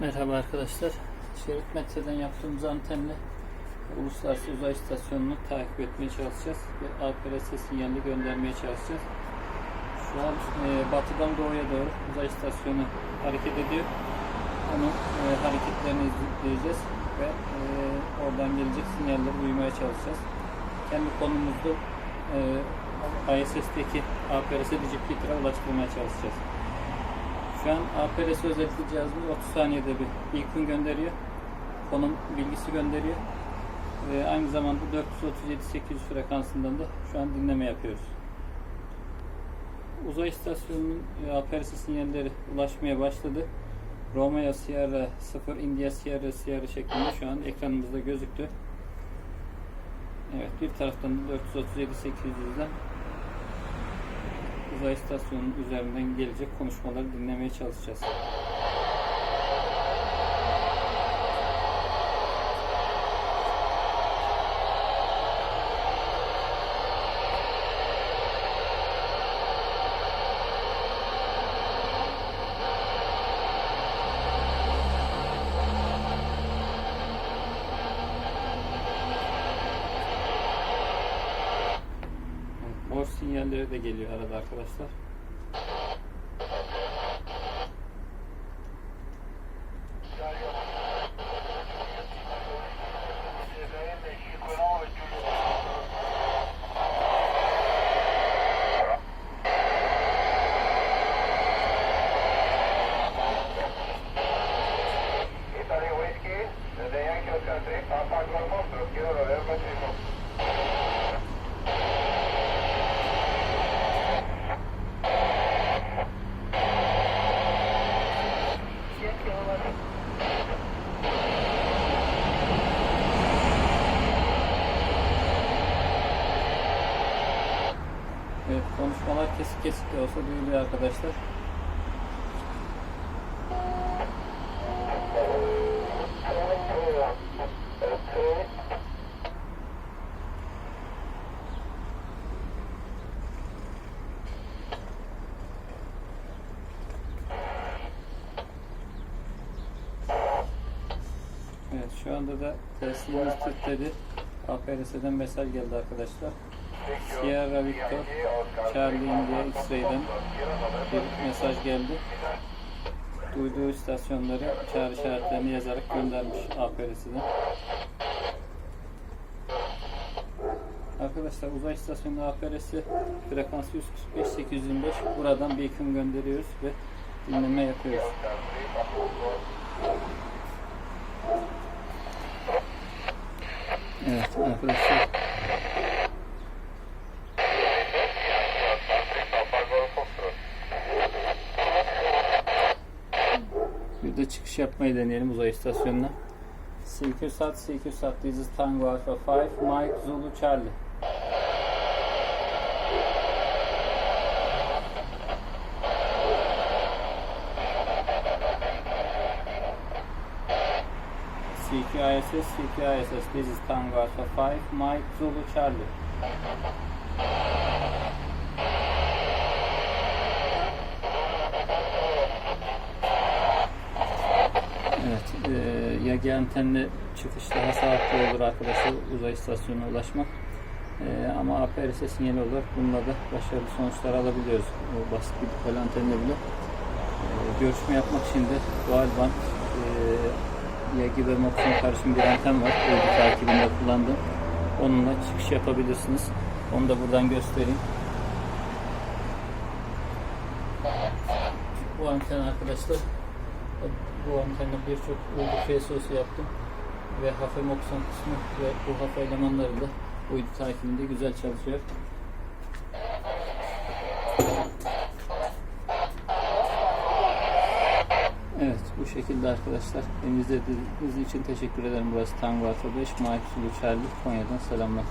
Merhaba arkadaşlar. Şerit metreden yaptığımız antenle Uluslararası Uzay İstasyonu'nu takip etmeye çalışacağız ve APRS sinyalini göndermeye çalışacağız. Şu an e, batıdan doğuya doğru uzay istasyonu hareket ediyor. Onun e, hareketlerini izleyeceğiz ve e, oradan gelecek sinyalleri duymaya çalışacağız. Kendi konumuzda e, ISS'teki APRS Jupiter'a ulaştırmaya çalışacağız. Şu an APRS özellikli cihazımız 30 saniyede bir ilkün gönderiyor. Konum bilgisi gönderiyor. Ve aynı zamanda 437-800 frekansından da şu an dinleme yapıyoruz. Uzay istasyonunun e, APRS sinyalleri ulaşmaya başladı. Romeo Sierra 0, India Sierra Sierra şeklinde şu an ekranımızda gözüktü. Evet bir taraftan da 437-800'den uzay istasyonunun üzerinden gelecek konuşmaları dinlemeye çalışacağız. Evet, Boş sinyalleri de geliyor arada arkadaşlar. Konuşmalar kesik kesik de olsa duyuluyor arkadaşlar. Evet şu anda da teslimimiz titredi. APRS'den mesaj geldi arkadaşlar. Sierra Victor, Charlie India X-Ray'den bir mesaj geldi. Duyduğu istasyonları çağrı işaretlerini yazarak göndermiş APRS'den. Arkadaşlar uzay istasyonu APRS'i frekansı 145-825 buradan bir ikon gönderiyoruz ve dinleme yapıyoruz. Evet arkadaşlar De çıkış yapmayı deneyelim uzay istasyonuna. CQSAT, CQSAT, this is Tango Alpha 5, Mike Zulu Charlie. CQISS, CQISS, this is Tango Alpha 5, Mike Zulu Charlie. Evet, e, yagi antenli çıkış daha sağlıklı olur arkadaşlar uzay istasyonuna ulaşmak. E, ama APRS sinyali olarak bununla da başarılı sonuçlar alabiliyoruz. O basit bir dipol antenle bile. E, görüşme yapmak de dual band e, yagi ve Moxon karışım bir anten var. Uydu takibinde kullandığım. Onunla çıkış yapabilirsiniz. Onu da buradan göstereyim. Bu anten arkadaşlar bu antenle birçok uydu FSO'su yaptım ve hafem oksan kısmı ve bu hafa elemanları da uydu takibinde güzel çalışıyor. Evet bu şekilde arkadaşlar. Beni izlediğiniz için teşekkür ederim. Burası Tango Alfa 5, Mike Sulu Charlie. Konya'dan selamlar.